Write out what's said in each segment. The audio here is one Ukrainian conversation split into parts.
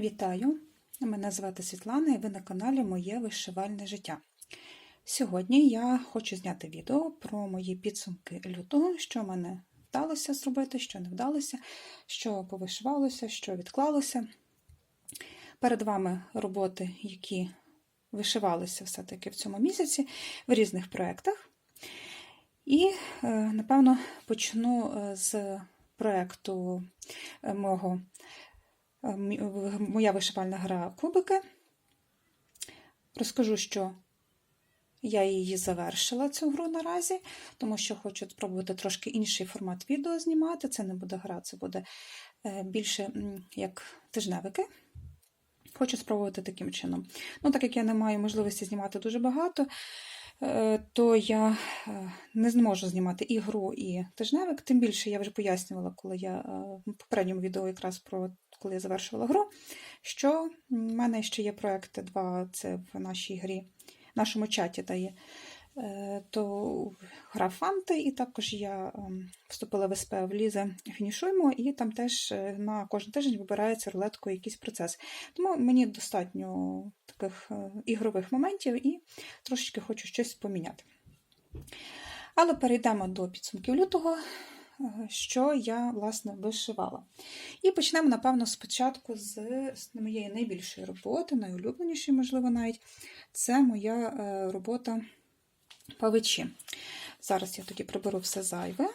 Вітаю! Мене звати Світлана і ви на каналі Моє вишивальне життя. Сьогодні я хочу зняти відео про мої підсумки лютого, що мене вдалося зробити, що не вдалося, що повишивалося, що відклалося. Перед вами роботи, які вишивалися все-таки в цьому місяці в різних проєктах. І, е, напевно, почну е, з проєкту е, мого моя вишивальна гра кубики. Розкажу, що я її завершила цю гру наразі, тому що хочу спробувати трошки інший формат відео знімати. Це не буде гра, це буде більше як тижневики. Хочу спробувати таким чином. Ну, так як я не маю можливості знімати дуже багато, то я не зможу знімати і гру, і тижневик. Тим більше я вже пояснювала, коли я в попередньому відео якраз про коли я завершувала гру, що в мене ще є проекти два, це в нашій грі, в нашому чаті дає. То гра Фанти, і також я вступила в СП в Лізе фінішуємо, і там теж на кожен тиждень вибирається рулеткою якийсь процес. Тому мені достатньо таких ігрових моментів і трошечки хочу щось поміняти. Але перейдемо до підсумків лютого, що я, власне, вишивала. І почнемо, напевно, спочатку з моєї найбільшої роботи, найулюбленішої, можливо, навіть це моя робота павичі. Зараз я тоді приберу все зайве.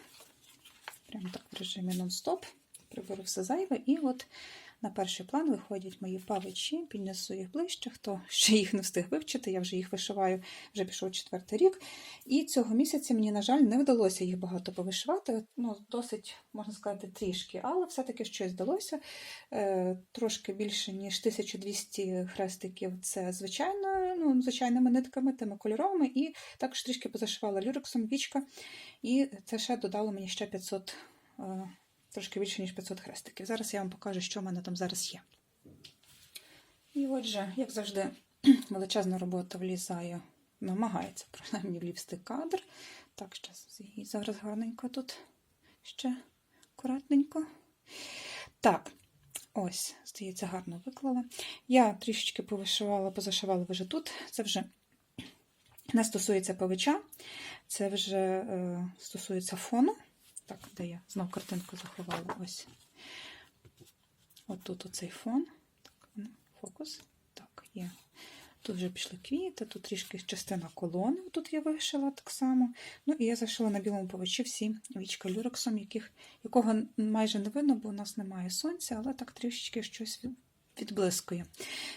Прямо так в режимі нон-стоп. Приберу все зайве, і от на перший план виходять мої павичі, піднесу їх ближче, хто ще їх не встиг вивчити, я вже їх вишиваю, вже пішов четвертий рік. І цього місяця мені, на жаль, не вдалося їх багато повишивати. Ну, досить, можна сказати, трішки, але все-таки щось вдалося. Е, Трошки більше, ніж 1200 хрестиків це звичайно, ну, звичайними нитками, тими кольоровими, і також трішки позашивала люрексом вічка, і це ще додало мені ще 500 трошки більше, ніж 500 хрестиків. Зараз я вам покажу, що в мене там зараз є. І отже, як завжди, величезна робота влізає, намагається, принаймні, влізти кадр. Так, її зараз гарненько тут ще акуратненько. Так, ось, здається, гарно виклала. Я трішечки повишивала, позашивала вже тут. Це вже не стосується павича, це вже е, стосується фону. Так, де я знов картинку заховала ось. От тут оцей фон. Так, ну, фокус. Так, є. Тут вже пішли квіти, тут трішки частина колони, тут я вишила так само. Ну і я зашила на білому повичі всі вічка люрексом, яких, якого майже не видно, бо у нас немає сонця, але так трішечки щось відблискує.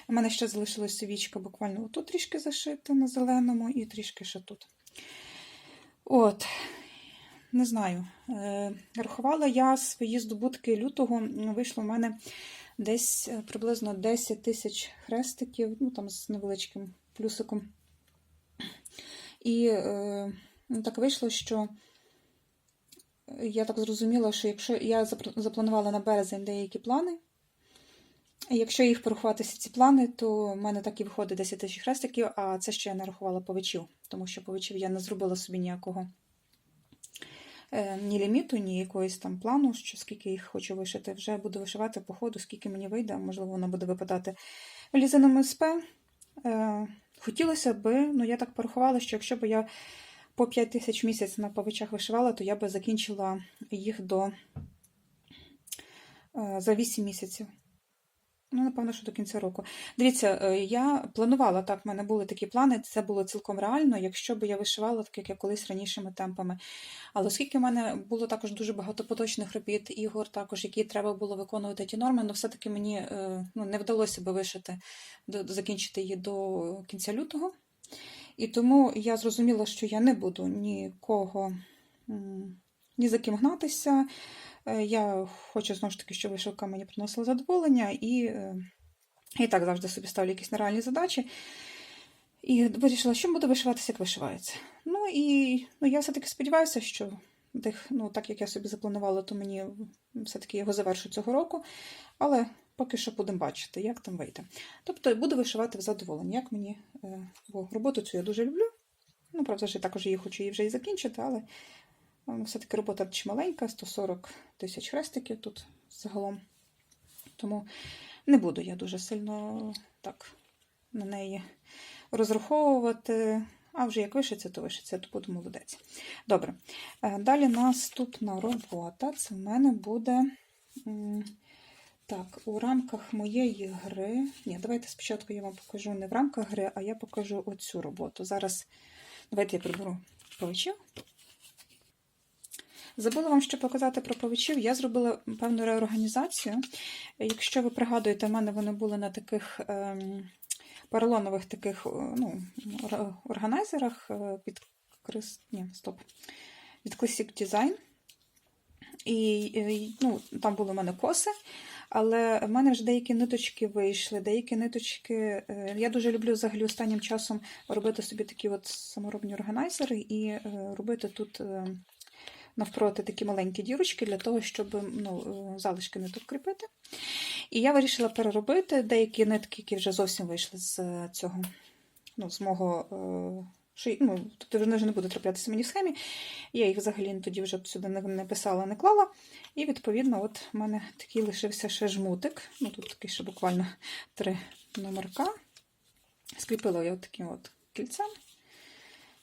У мене ще залишилася вічка буквально отут трішки зашита на зеленому, і трішки ще тут. От, не знаю. Е, рахувала я свої здобутки лютого, вийшло в мене десь е, приблизно 10 тисяч хрестиків, ну там з невеличким плюсиком. І е, ну, так вийшло, що я так зрозуміла, що якщо я запланувала на березень деякі плани, якщо їх порахуватися ці плани, то в мене так і виходить 10 тисяч хрестиків, а це ще я не рахувала повичів, тому що повичів я не зробила собі ніякого. Е, ні ліміту, ні якоїсь там плану, що скільки їх хочу вишити. Вже буду вишивати по ходу, скільки мені вийде, можливо, воно буде випадати в СП. Е, хотілося б, ну я так порахувала, що якщо б я по 5 тисяч місяць на павичах вишивала, то я би закінчила їх до е, за 8 місяців. Ну, напевно, що до кінця року. Дивіться, е, я планувала так, в мене були такі плани, це було цілком реально, якщо б я вишивала, так як я колись ранішими темпами. Але оскільки в мене було також дуже багато поточних робіт, ігор, також, які треба було виконувати ті норми, але все-таки мені е, ну, не вдалося би вишити, закінчити її до кінця лютого. І тому я зрозуміла, що я не буду нікого ні за ким гнатися. Е, я хочу знову ж таки, щоб вишивка мені приносила задоволення, і е, і так завжди собі ставлю якісь нереальні задачі. І вирішила, що буду вишиватися, як вишивається. Ну і ну, я все-таки сподіваюся, що тих, ну, так як я собі запланувала, то мені все-таки його завершу цього року. Але поки що будемо бачити, як там вийде. Тобто буду вишивати в задоволення, як мені, е, бо роботу цю я дуже люблю. Ну, правда, ж також її хочу її вже і закінчити, але все-таки робота чималенька, 140 тисяч хрестиків тут загалом. Тому Не буду я дуже сильно так на неї розраховувати. А вже як вишиться, то вишиться, то буду молодець. Добре. Е, Далі наступна робота. Це в мене буде. Так, у рамках моєї гри. Ні, давайте спочатку я вам покажу не в рамках гри, а я покажу оцю роботу. Зараз давайте я приберу павичів. Забула вам ще показати про павичів. Я зробила певну реорганізацію. Якщо ви пригадуєте, в мене вони були на таких ем, поролонових таких е, ну, органайзерах е, від Крис... Ні, стоп. Від Classic Design. І, е, ну, там були в мене коси, але в мене вже деякі ниточки вийшли, деякі ниточки. Я дуже люблю взагалі останнім часом робити собі такі от саморобні органайзери і робити тут навпроти такі маленькі дірочки для того, щоб ну, е, залишки ниток кріпити. І я вирішила переробити деякі нитки, які вже зовсім вийшли з е, цього, ну, з мого. е, Ну, тобто вже не будуть траплятися мені в схемі. Я їх взагалі тоді вже сюди не, не писала, не клала. І, відповідно, от в мене такий лишився ще жмутик. Ну, тут такий ще буквально три номерка. Скріпила я от таким от кільцем.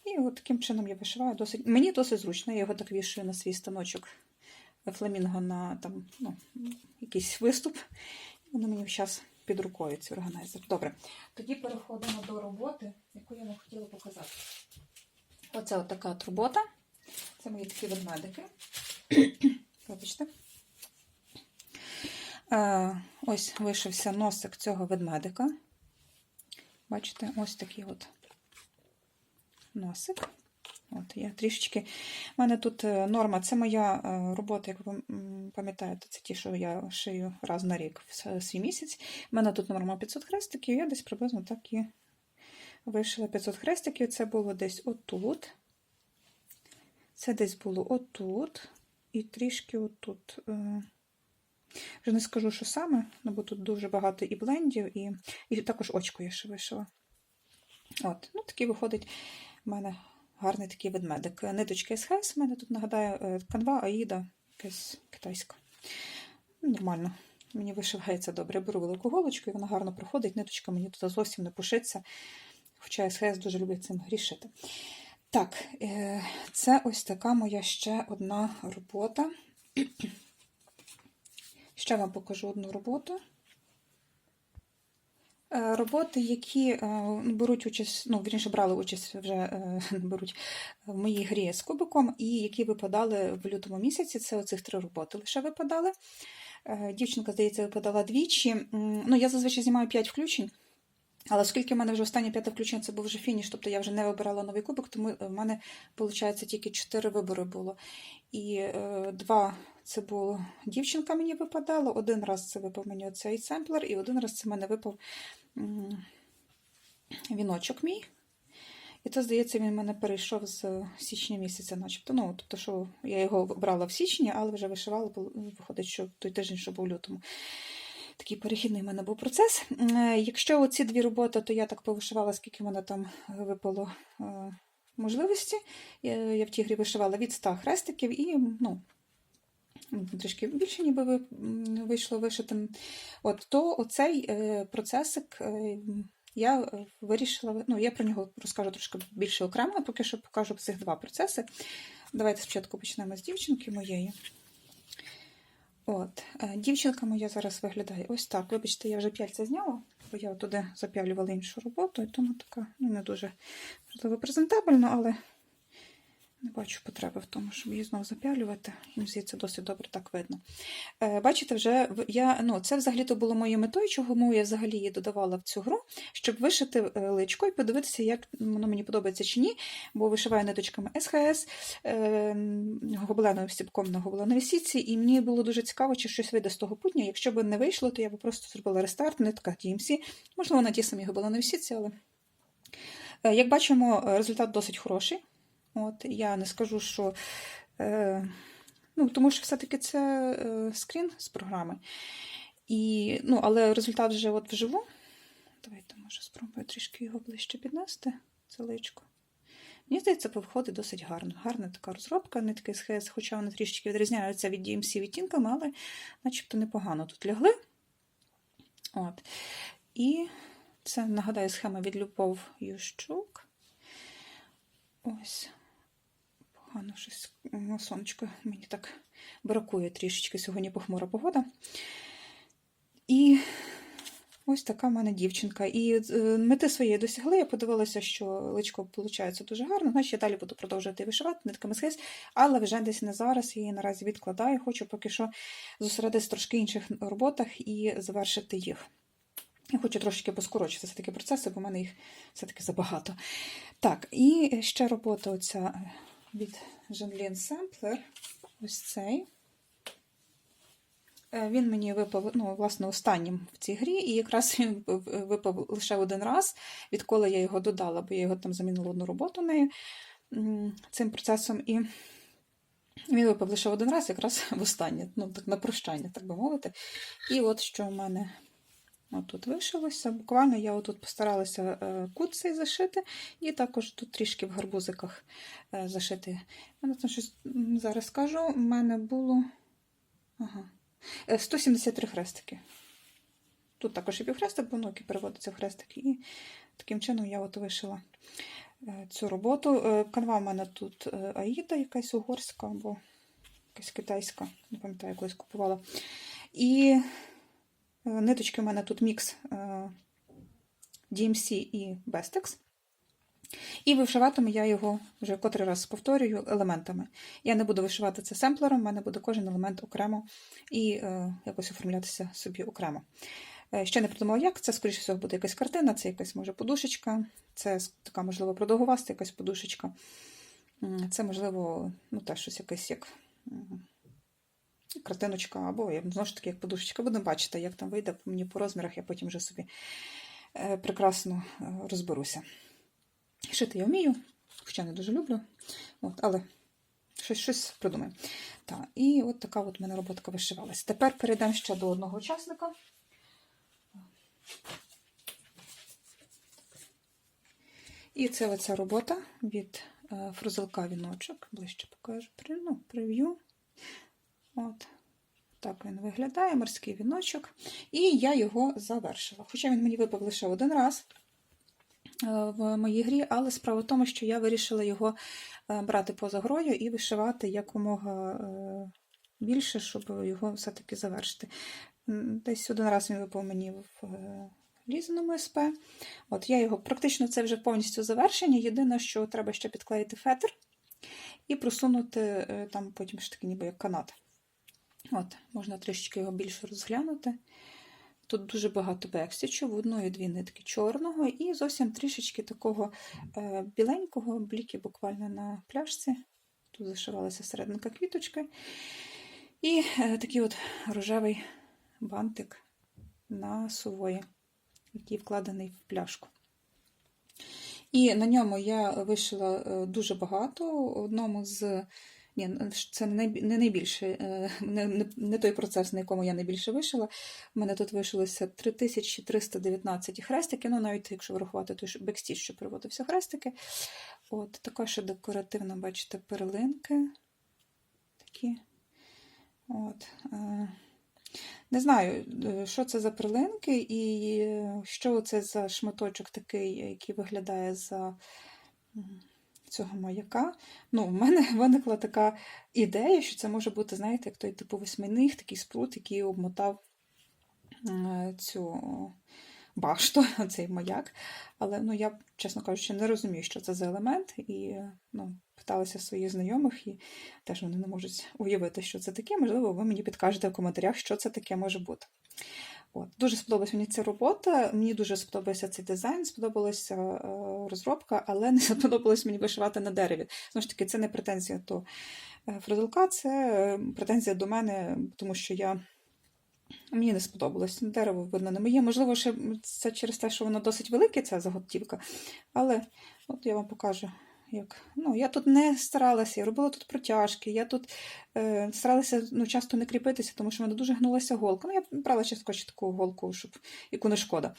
І от таким чином я вишиваю досить. Мені досить зручно, я його так вішую на свій станочок фламінго на там, ну, якийсь виступ. Воно мені зараз під рукою ці органайзер. Добре. Тоді переходимо до роботи, яку я вам хотіла показати. Оце от така от робота. Це мої такі ведмедики. Вибачте. Е, ось вишився носик цього ведмедика. Бачите, ось такий от носик. От я трішечки. У мене тут е, норма, це моя е, робота, як ви пам'ятаєте, це ті, що я шию раз на рік в свій місяць. У мене тут норма 500 хрестиків, я десь приблизно так і вишила 500 хрестиків. Це було десь отут. Це десь було отут. І трішки отут. Е, Вже не скажу, що саме, ну, бо тут дуже багато і блендів, і, і також очко я ще вишила. От, ну такий виходить в мене гарний такий ведмедик. Ниточки СХС, в мене тут нагадаю е, канва, Аїда, якась китайська. Ну, Нормально. Мені вишивається добре. Я беру велику голочку, і вона гарно проходить. Ниточка мені тут зовсім не пушиться. Хоча СХС дуже любить цим грішити. Так, е, це ось така моя ще одна робота. Ще вам покажу одну роботу. Е, Роботи, які е, беруть участь, ну, вірніше, брали участь вже е, беруть в моїй грі з кубиком, і які випадали в лютому місяці. Це оцих три роботи лише випадали. Дівчинка, здається, випадала двічі. Ну, я зазвичай знімаю 5 включень. Але оскільки в мене вже останнє п'яте включення це був вже фініш, тобто я вже не вибирала новий кубик, тому в мене, виходить, тільки 4 вибори було. І е, два це було дівчинка мені випадала, один раз це випав мені оцей семплер, і один раз це в мене випав віночок мій. І то, здається, він мене перейшов з січня місяця, начебто. Ну, тобто, що я його брала в січні, але вже вишивала, виходить, що той тиждень, що був в лютому. Такий перехідний в мене був процес. Е, Якщо оці дві роботи, то я так повишивала, скільки в мене там випало е, можливості. Я я в тій грі вишивала від 100 хрестиків і ну, трішки більше ніби ви- вийшло вишити. От, то оцей е, процесик е, я вирішила, ну, я про нього розкажу трошки більше окремо, поки що покажу цих два процеси. Давайте спочатку почнемо з дівчинки моєї. От, е, дівчинка моя зараз виглядає ось так. Вибачте, я вже п'яльця зняла, бо я туди зап'ялювала іншу роботу, і тому така ну, не дуже презентабельно, але не бачу потреби в тому, щоб її знову зап'ялювати. Мені здається, досить добре так видно. Е, бачите, вже я, ну, це взагалі-то було моєю метою, чому я взагалі її додавала в цю гру, щоб вишити е, личко і подивитися, як воно мені подобається чи ні, бо вишиваю ниточками СХС, е, гобеленовим стіпком на гобеленовій сітці, і мені було дуже цікаво, чи щось вийде з того путня. Якщо б не вийшло, то я б просто зробила рестарт, нитка TMC, можливо, на ті самі гобеленові сітці, але Е, як бачимо, результат досить хороший. От, я не скажу, що. Е, ну, тому що все-таки це е, скрін з програми. І, ну, але результат вже от вживу. Давайте, може, спробую трішки його ближче піднести. Це личко. Мені здається, виходить досить гарно. Гарна така розробка, нитки з ХС, хоча вони трішки відрізняються від DMC відтінками, але начебто непогано тут лягли. От. І це, нагадаю, схема від Любов Ющук. Ось. Погано щось. ну, Сонечко мені так бракує трішечки сьогодні похмура погода. І ось така в мене дівчинка. І е, мети своєї досягли. Я подивилася, що личко виходить дуже гарно. Значить, я далі буду продовжувати вишивати нитками схист, але вже десь не зараз. Я її наразі відкладаю. Хочу поки що зосередитися трошки інших роботах і завершити їх. Я хочу трошки поскорочити все-таки процеси, бо в мене їх все-таки забагато. Так, і ще робота оця е, від Жанлін Семплер. Ось цей. Е, Він мені випав, ну, власне, останнім в цій грі, і якраз він випав лише один раз, відколи я його додала, бо я його там замінила одну роботу нею цим процесом. І він випав лише один раз, якраз в останнє, ну, так на прощання, так би мовити. І от що в мене отут вишилося. Буквально я отут постаралася е, кут цей зашити, і також тут трішки в гарбузиках е, зашити. Я там щось зараз скажу, у мене було. Ага. Е, 173 хрестики. Тут також і півхрестик, бо ноки переводиться в хрестики. І таким чином я от вишила е, цю роботу. Е, Канва в мене тут е, Аїда, якась угорська або якась китайська, не пам'ятаю, якось купувала. І е, ниточки в мене тут мікс е, DMC і Bestex. І вишиватиму я його вже котрий раз повторюю елементами. Я не буду вишивати це семплером, в мене буде кожен елемент окремо і е, якось оформлятися собі окремо. Е, ще не придумала, як це, скоріше всього, буде якась картина, це якась може подушечка, це така, можливо, продовгуваста якась подушечка. Це, можливо, ну, теж щось якесь як картиночка, або знову ж таки, як подушечка. Будемо бачити, як там вийде мені по розмірах, я потім вже собі е, прекрасно е, розберуся. Шити я вмію, хоча не дуже люблю, от, але щось, щось придумаю. Так, і от така от мене роботка вишивалася. Тепер перейдемо ще до одного учасника. І це оця робота від е, фрузелка віночок. Ближче покажу ну, прев'ю. От. Так він виглядає, морський віночок. І я його завершила. Хоча він мені випав лише один раз е, в моїй грі, але справа в тому, що я вирішила його е, брати поза грою і вишивати якомога е, більше, щоб його все-таки завершити. Десь один раз він випав мені в лізаному СП. От я його практично це вже повністю завершення. Єдине, що треба ще підклеїти фетр і просунути там потім ж таки ніби як канат. От, можна трішечки його більше розглянути. Тут дуже багато бекстічу, в одної дві нитки чорного і зовсім трішечки такого е, біленького, бліки буквально на пляшці. Тут зашивалася серединка квіточки. І е, такий от рожевий бантик на сувої, який вкладений в пляшку. І на ньому я вишила е, дуже багато. Одному з. Ні, це не найбільше, е, не, той процес, на якому я найбільше вишила. У мене тут вишилося 3319 хрестики, ну навіть якщо врахувати той бекстіж, що переводився в хрестики. От, така ще декоративна, бачите, перлинки. Такі. От. е, Не знаю, е, що це за перлинки і е, що це за шматочок такий, який виглядає за цього маяка. Ну, в мене виникла така ідея, що це може бути, знаєте, як той типу восьминих, такий спрут, який обмотав е, цю башту, цей маяк. Але ну, я, чесно кажучи, не розумію, що це за елемент, і ну, питалася своїх знайомих, і теж вони не можуть уявити, що це таке. Можливо, ви мені підкажете в коментарях, що це таке може бути. От. Дуже сподобалась мені ця робота, мені дуже сподобався цей дизайн, сподобалася е, розробка, але не сподобалось мені вишивати на дереві. Знову ж таки, це не претензія до е, це е, претензія до мене, тому що я. Мені не сподобалось. Дерево, видно, не моє. Можливо, ще це через те, що воно досить велике, ця заготівка. Але от я вам покажу, як. Ну, я тут не старалася, я робила тут протяжки, я тут е, старалася ну, часто не кріпитися, тому що в мене дуже гнулася голка. Ну, я брала часто таку голку, щоб, яку не шкода.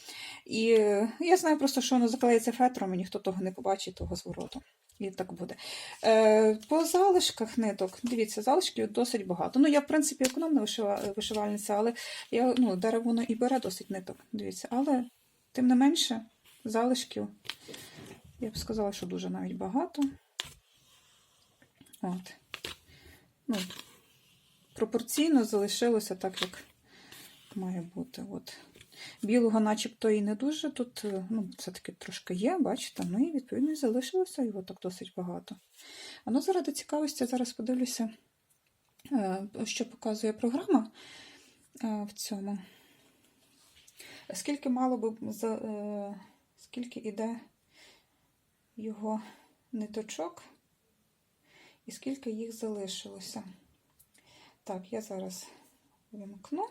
І е, я знаю просто, що воно заклеїться фетром, і ніхто того не побачить, того звороту. І так буде. Е, по залишках ниток, дивіться, залишків досить багато. Ну, я, в принципі, економна вишивальниця, але я, ну, дерево воно і бере досить ниток. Дивіться, але тим не менше, залишків, я б сказала, що дуже навіть багато. От. Ну, пропорційно залишилося так, як має бути. От. Білого начебто і не дуже. Тут е, ну, все-таки трошки є, бачите, ну і відповідно і залишилося його так досить багато. А ну, заради цікавості, зараз подивлюся, е, що показує програма е, в цьому. Скільки мало би скільки іде його ниточок, і скільки їх залишилося. Так, я зараз вимкну.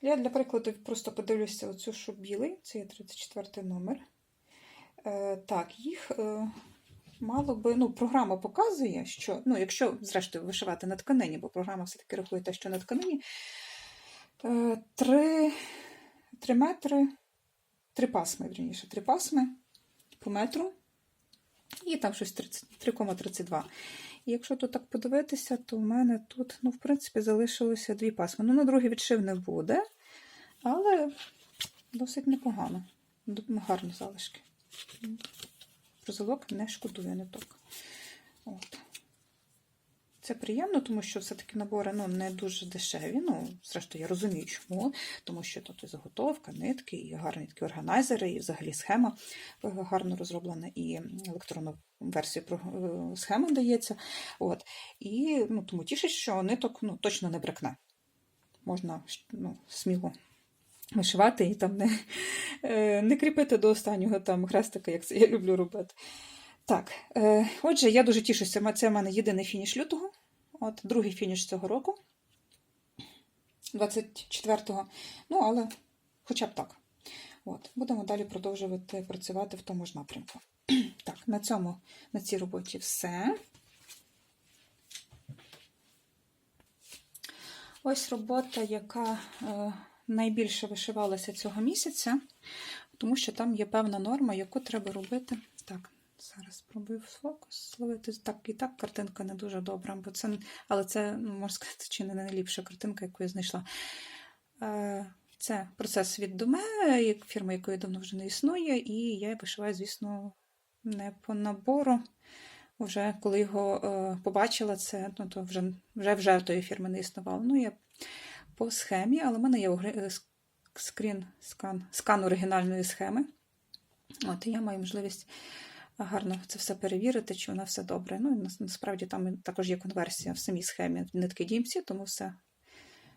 Я для прикладу просто подивлюся оцю, що білий, це є 34 номер. Е, так, їх е, мало би, ну, програма показує, що, ну, якщо, зрештою, вишивати на тканині, бо програма все-таки рахує те, що на тканині, е, 3, 3 метри, 3 пасми, вірніше, 3 пасми по метру, і там щось 3,32. І якщо тут так подивитися, то в мене тут, ну, в принципі, залишилося дві пасми. Ну, на другий відшив не буде, але досить непогано. Гарні залишки. Прозолок не шкодує ниток. От. Це приємно, тому що все-таки набори ну, не дуже дешеві. Ну, зрештою, я розумію, чому. Тому що тут і заготовка, нитки, і гарні такі органайзери, і взагалі схема е, гарно розроблена, і електронну версію е, схеми дається. От. І ну, тому тішить, що ниток ну, точно не бракне. Можна ну, сміло вишивати і там не, е, не кріпити до останнього там хрестика, як це я люблю робити. Так, е, отже, я дуже тішуся. Це в мене єдиний фініш лютого. От, другий фініш цього року, 24-го. Ну, але хоча б так. От, будемо далі продовжувати працювати в тому ж напрямку. Так, на цьому, на цій роботі все. Ось робота, яка е, найбільше вишивалася цього місяця, тому що там є певна норма, яку треба робити. Зараз спробую фокус зловити. Так і так картинка не дуже добра, бо це, але це, ну, можна сказати, чи не найліпша картинка, яку я знайшла. Е, Це процес від Доме, як- фірма, якої давно вже не існує, і я вишиваю, звісно, не по набору. Вже коли його е, побачила, це ну, то вже, вже, вже тої фірми не існувало. Ну, я по схемі, але в мене є е, ск- скрін, скан, скан оригінальної схеми. От, і я маю можливість гарно це все перевірити, чи воно все добре. Ну, насправді там також є конверсія в самій схемі нитки дімці, тому все,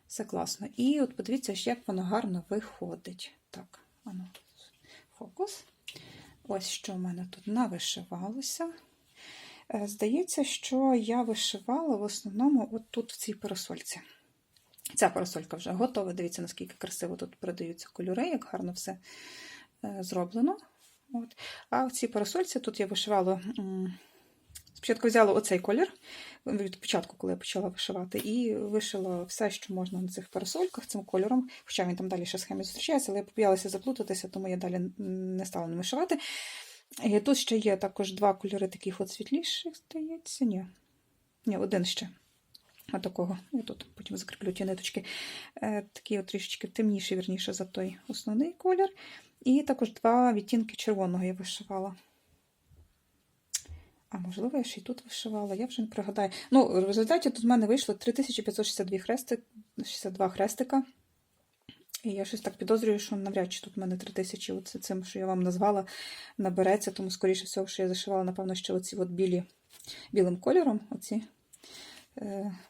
все класно. І от подивіться, як воно гарно виходить. Так, ану, фокус. Ось що в мене тут навишивалося. Е, Здається, що я вишивала в основному от тут в цій парасольці. Ця парасолька вже готова. Дивіться, наскільки красиво тут передаються кольори, як гарно все е, зроблено. От. А в цій парасольці тут я вишивала. Спочатку взяла оцей колір від початку, коли я почала вишивати, і вишила все, що можна на цих парасольках цим кольором. Хоча він там далі ще схемі зустрічається, але я побоялася заплутатися, тому я далі не стала ним вишивати. І тут ще є також два кольори таких от світліших, здається. Ні. Ні, один ще. Отакого. Я тут потім закріплю ті ниточки. Е, от трішечки темніший, вірніше, за той основний колір. І також два відтінки червоного я вишивала. А можливо, я ще й тут вишивала, я вже не пригадаю. Ну, в результаті тут в мене вийшло 3562 хрести, 62 хрестика. І я щось так підозрюю, що навряд чи тут в мене 3000 оце цим, що я вам назвала, набереться, тому, скоріше всього, що я зашивала, напевно, ще оці от білі, білим кольором, оці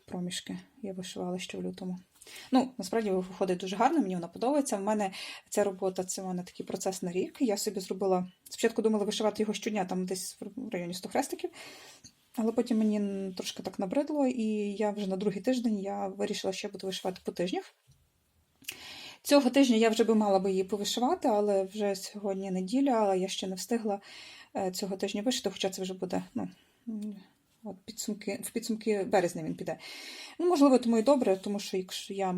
проміжки я вишивала ще в лютому. Ну, насправді виходить дуже гарно, мені вона подобається. В мене ця робота це в мене такий процес на рік. Я собі зробила. Спочатку думала вишивати його щодня, там десь в районі 100 хрестиків. Але потім мені трошки так набридло, і я вже на другий тиждень я вирішила, що я буду вишивати по тижнях. Цього тижня я вже би мала би її повишивати, але вже сьогодні неділя, але я ще не встигла е, цього тижня вишити, хоча це вже буде ну, от підсумки, в підсумки березня він піде. Ну, можливо, тому і добре, тому що якщо я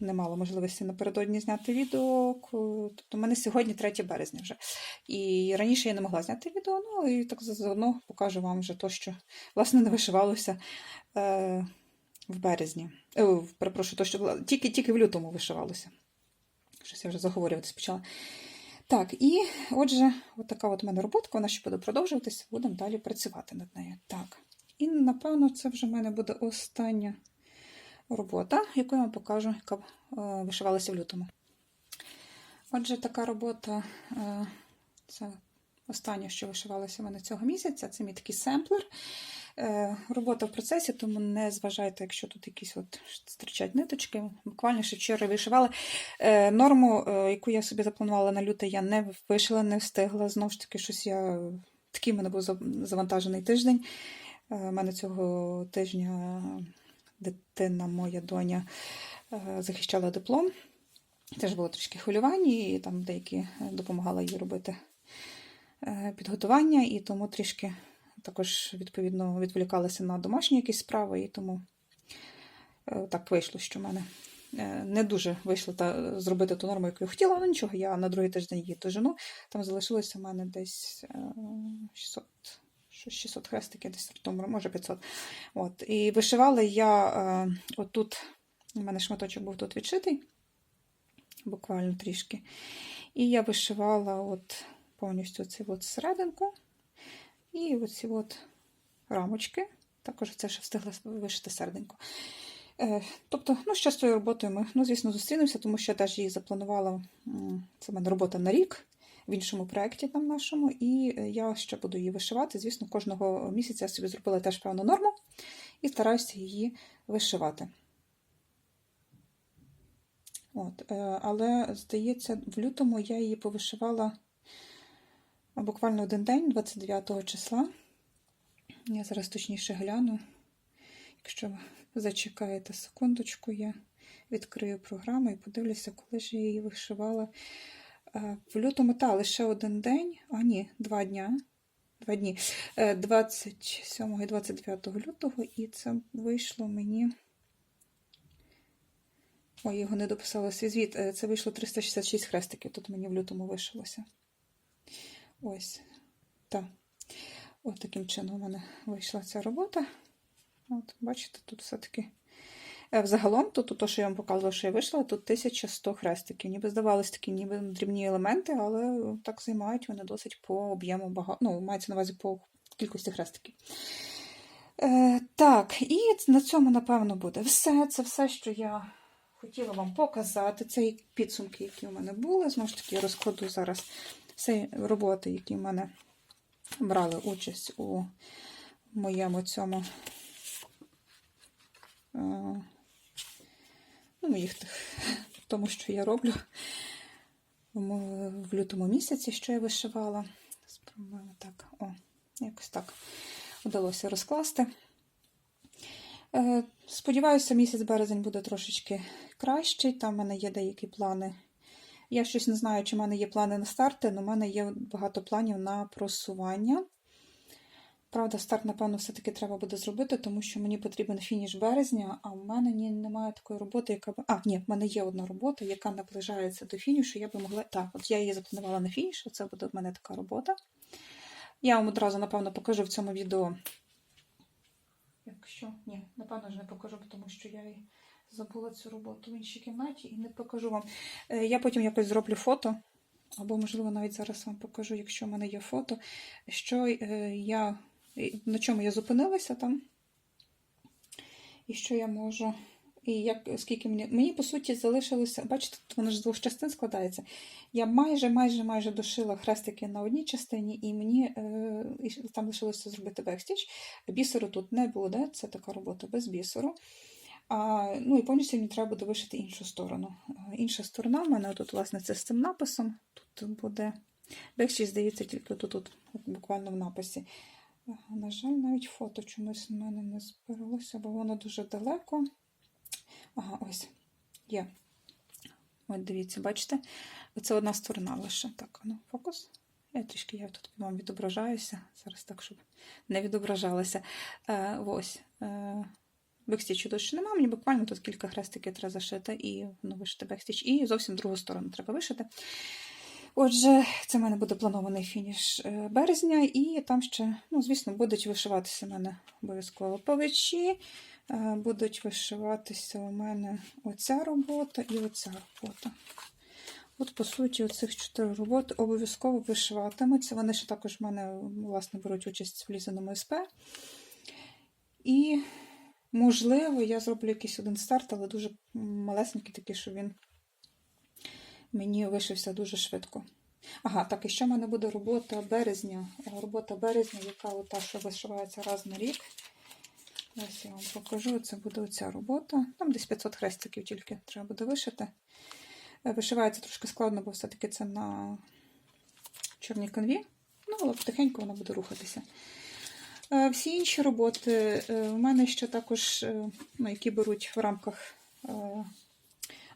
не мала можливості напередодні зняти відео. Тобто, у мене сьогодні 3 березня вже. І раніше я не могла зняти відео, ну і так заодно покажу вам вже то, що власне не вишивалося е, в березні. Е, перепрошую, то, що тільки, тільки в лютому вишивалося. Щось я вже заговорюватись почала. Так, і отже, от така от у мене роботка, вона ще буде продовжуватися, будемо далі працювати над нею. Так. І напевно, це вже в мене буде остання робота, яку я вам покажу, яка е, вишивалася в лютому. Отже, така робота е, це остання, що вишивалася в мене цього місяця. Це мій такий семплер. Е, Робота в процесі, тому не зважайте, якщо тут якісь от стрічать ниточки. Буквально ще вчора вишивала. Норму, яку я собі запланувала на люте, я не вишила, не встигла. Знову ж таки, щось я такий в мене був завантажений тиждень. У мене цього тижня дитина, моя доня, е, захищала диплом. Теж було трішки хвилювання, і там деякі е, допомагала їй робити е, підготування, і тому трішки також, відповідно, відволікалася на домашні якісь справи, і тому е, так вийшло, що в мене е, не дуже вийшло та, зробити ту норму, яку я хотіла, але нічого, я на другий тиждень її дожену. Там залишилося в мене десь е, 600, щось 600 хрестиків, десь тому, може 500. От. І вишивала я е, отут, у мене шматочок був тут відшитий, буквально трішки. І я вишивала от повністю цю от серединку і оці от рамочки. Також це ще встигла вишити серденько. Е, Тобто, ну, з частою роботою ми, ну, звісно, зустрінемося, тому що я теж її запланувала. Це в мене робота на рік в іншому проєкті там нашому, і е, я ще буду її вишивати. Звісно, кожного місяця я собі зробила теж певну норму і стараюся її вишивати. От, е, але, здається, в лютому я її повишивала буквально один день, 29 числа. Я зараз точніше гляну. Якщо ви зачекаєте секундочку, я відкрию програму і подивлюся, коли ж я її вишивала. Е, В лютому, та, лише один день, а ні, два дня. Два дні. Е, 27 і 29 лютого, і це вийшло мені. Ой, його не дописала свій звіт. Е, Це вийшло 366 хрестиків. Тут мені в лютому вишилося. Ось. Так. От таким чином у мене вийшла ця робота. От, бачите, тут все-таки. Е, Взагалом, тут, то, що я вам показувала, що я вийшла, тут 1100 хрестиків. Ніби здавалось такі ніби дрібні елементи, але так займають вони досить по об'єму багато. Ну, мається на увазі по кількості хрестиків. Е, так, і на цьому, напевно, буде все. Це все, що я хотіла вам показати. Це підсумки, які у мене були. Знову ж таки, я розкладу зараз всі роботи, які в мене брали участь у моєму цьому. е, Ну, моїх тих, тому, що я роблю в лютому місяці, що я вишивала. Спробуємо так, о, якось так вдалося розкласти. Е, Сподіваюся, місяць березень буде трошечки кращий. Там в мене є деякі плани. Я щось не знаю, чи в мене є плани на старти, але в мене є багато планів на просування. Правда, старт, напевно, все-таки треба буде зробити, тому що мені потрібен фініш березня, а в мене ні, немає такої роботи, яка б. А, ні, в мене є одна робота, яка наближається до фінішу. Я би могла. Так, от я її запланувала на фініш, це буде в мене така робота. Я вам одразу, напевно, покажу в цьому відео. Якщо ні, напевно ж не покажу, тому що я і забула цю роботу в іншій кімнаті і не покажу вам. Е, Я потім якось зроблю фото, або, можливо, навіть зараз вам покажу, якщо в мене є фото, що е, я, на чому я зупинилася там, і що я можу. І як скільки мені. Мені, по суті, залишилося. Бачите, тут воно ж з двох частин складається. Я майже, майже, майже дошила хрестики на одній частині, і мені е, там лишилося зробити бекстіч. Бісеру тут не буде, це така робота без бісеру. А, ну і повністю мені треба буде вишити іншу сторону. Інша сторона в мене тут, власне, це з цим написом. Тут буде. Бекстіч, здається, тільки тут, тут буквально в написі. На жаль, навіть фото чомусь в мене не збиралося, бо воно дуже далеко. Ага, ось є. От дивіться, бачите? Оце одна сторона лише. Так, ну, фокус. Я трішки я тут вам відображаюся. Зараз так, щоб не відображалося. Е, ось. Е, Бекстічу ще немає, мені буквально тут кілька хрестиків треба зашити і ну, вишити бекстіч, і зовсім другу сторону треба вишити. Отже, це в мене буде планований фініш е, березня, і там ще, ну, звісно, будуть вишиватися в мене обов'язково павичі, е, будуть вишиватися у мене оця робота і оця робота. От, по суті, оцих чотири роботи обов'язково вишиватимуться. Вони ще також в мене, власне, беруть участь в лізаному СП. І, можливо, я зроблю якийсь один старт, але дуже малесенький такий, щоб він мені вишився дуже швидко. Ага, так, і ще в мене буде робота березня. Робота березня, яка ота, що вишивається раз на рік. Ось я вам покажу. Це буде оця робота. Там десь 500 хрестиків тільки треба буде вишити. Е, Вишивається трошки складно, бо все-таки це на чорній канві. Ну, але потихеньку вона буде рухатися. Е, Всі інші роботи е, у мене ще також, е, ну, які беруть в рамках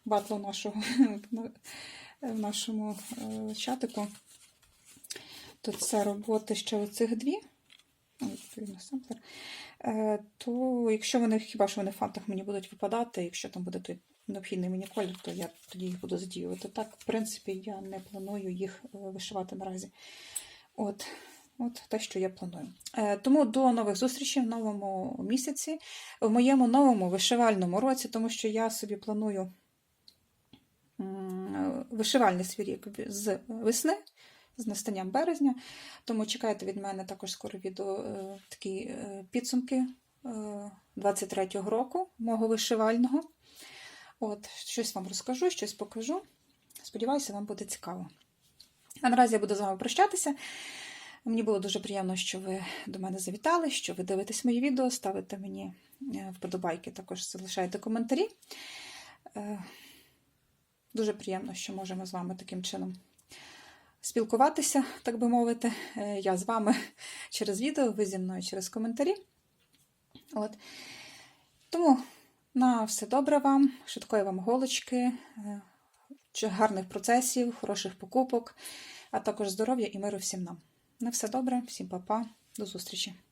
батлу нашого в нашому е, чатику. То це роботи ще оцих дві. Е, То якщо вони, хіба що вони в фантах мені будуть випадати, якщо там буде той необхідний мені колір, то я тоді їх буду задіювати. Так, в принципі, я не планую їх е, вишивати наразі. От, от те, що я планую. Тому до нових зустрічей в новому місяці, в моєму новому вишивальному році, тому що я собі планую вишивальний свій рік з весни, з настанням березня. Тому чекайте від мене також скоро відео е, такі е, підсумки е, 23-го року, мого вишивального. От, щось вам розкажу, щось покажу. Сподіваюся, вам буде цікаво. А наразі я буду з вами прощатися. Мені було дуже приємно, що ви до мене завітали, що ви дивитесь мої відео, ставите мені е, вподобайки, також залишаєте коментарі. Дуже приємно, що можемо з вами таким чином спілкуватися, так би мовити. Е, Я з вами через відео, ви зі мною через коментарі. От. Тому на все добре вам, швидкої вам голочки, е, гарних процесів, хороших покупок, а також здоров'я і миру всім нам. На все добре, всім па-па, до зустрічі!